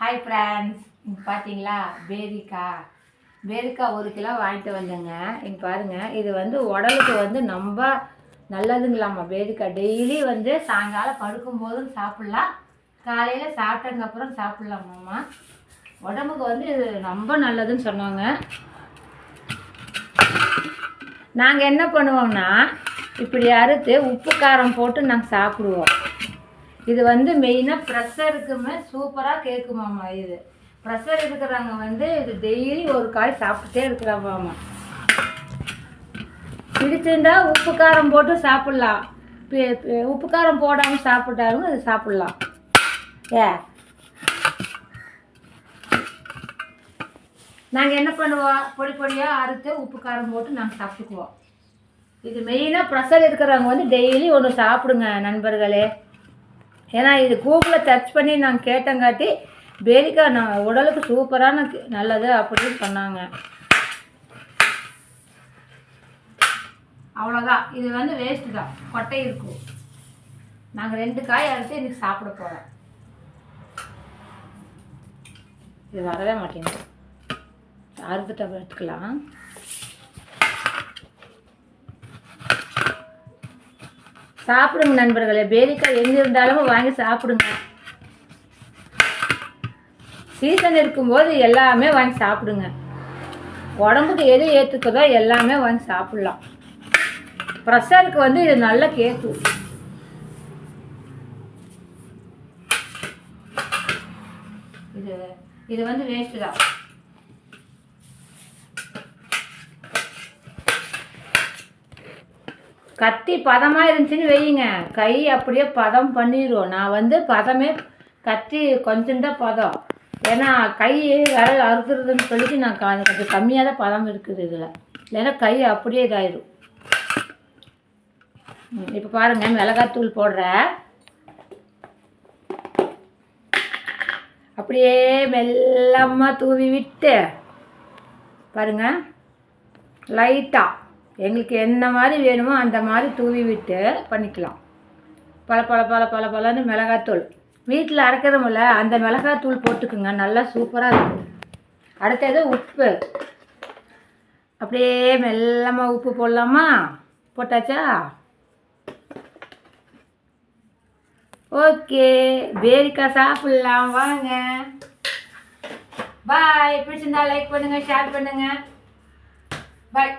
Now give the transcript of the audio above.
Hi friends இங்கே பார்த்தீங்களா பேரிக்கா பேரிக்கா ஒரு கிலோ வாங்கிட்டு வந்தேங்க. இங்கே பாருங்கள் இது வந்து உடலுக்கு வந்து ரொம்ப நல்லதுங்களாம்மா. பேரிக்கா டெய்லி வந்து சாயங்காலம் படுக்கும்போதும் சாப்பிட்லாம். காலையில் சாப்பிட்டதுக்கப்புறம் சாப்பிட்லாமாம்மா? உடம்புக்கு வந்து இது ரொம்ப நல்லதுன்னு சொன்னாங்க. நாங்கள் என்ன பண்ணுவோம்னா இப்படி அறுத்து உப்பு காரம் போட்டு நாங்கள் சாப்பிடுவோம். இது வந்து மெயினாக ப்ரெஷருக்குமே சூப்பராக கேட்குமாம்மா இது. ப்ரெஷர் இருக்கிறவங்க வந்து இது டெய்லி ஒரு காய் சாப்பிட்டுட்டே இருக்கிறாமாம்மா பிடிச்சிருந்தா உப்பு காரம் போட்டு சாப்பிட்லாம். உப்பு காரம் போடாமல் சாப்பிட்டாலும் அது சாப்பிட்லாம். ஏ. நாங்கள் என்ன பண்ணுவோம் பொடி பொடியாக அறுத்து உப்பு காரம் போட்டு நாங்கள் சாப்பிட்டுக்குவோம். இது மெயினாக ப்ரெஷர் இருக்கிறவங்க வந்து டெய்லி ஒன்று சாப்பிடுங்க நண்பர்களே. ஏன்னா இது கூகுளில் சர்ச் பண்ணி நாங்கள் கேட்டங்காட்டி பேரிக்கா நான் உடலுக்கு சூப்பரான நல்லது அப்படின்னு சொன்னாங்க. அவ்வளோதான் இது வந்து வேஸ்ட்டு தான். கொட்டை இருக்கும். நாங்கள் ரெண்டு காய் அரைச்சி இன்னைக்கு சாப்பிட போகிறோம் இது வரவே மாட்டேங்குது. அறுத்துட்டு எடுத்துக்கலாம் சாப்பிடுங்க நண்பர்களே பேரிக்காய் எங்கே இருந்தாலும் வாங்கி சாப்பிடுங்க. சீசன் இருக்கும்போது எல்லாமே வாங்கி சாப்பிடுங்க. உடம்புக்கு எது ஏற்றுக்குதோ எல்லாமே வாங்கி சாப்பிட்லாம். ப்ரெஷருக்கு வந்து இது நல்ல கேக்கு இது இது வந்து வேஸ்ட்டு தான். கத்தி பதமாக இருந்துச்சுன்னு வையுங்க. கை அப்படியே பதம் பண்ணிடுவோம் நான் வந்து பதமே கத்தி கொஞ்சம் தான் பதம். ஏன்னா கை விரல் அறுத்துறதுன்னு சொல்லிட்டு நான் கொஞ்சம் கம்மியாக தான் பதம் இருக்குது இதில். இல்லைன்னா கை அப்படியே இதாயிடும் இப்போ பாருங்கள் மிளகாத்தூள் போடுறேன் அப்படியே மெல்லமாக தூவி விட்டு பாருங்க லைட்டாக எங்களுக்கு என்ன மாதிரி வேணுமோ அந்த மாதிரி தூவி விட்டு பண்ணிக்கலாம். பல பல பல பல பலன்னு மிளகாத்தூள். வீட்டில் அரைக்கிறோம்ல அந்த மிளகாத்தூள் போட்டுக்குங்க நல்லா சூப்பராக இருக்கும். அடுத்தது உப்பு. அப்படியே மெல்லமாக உப்பு போடலாமா? போட்டாச்சா? ஓகே பேரிக்காய் சாப்பிட்லாம் வாங்க. பாய் பிடிச்சிருந்தா லைக் பண்ணுங்கள் ஷேர் பண்ணுங்கள் பாய்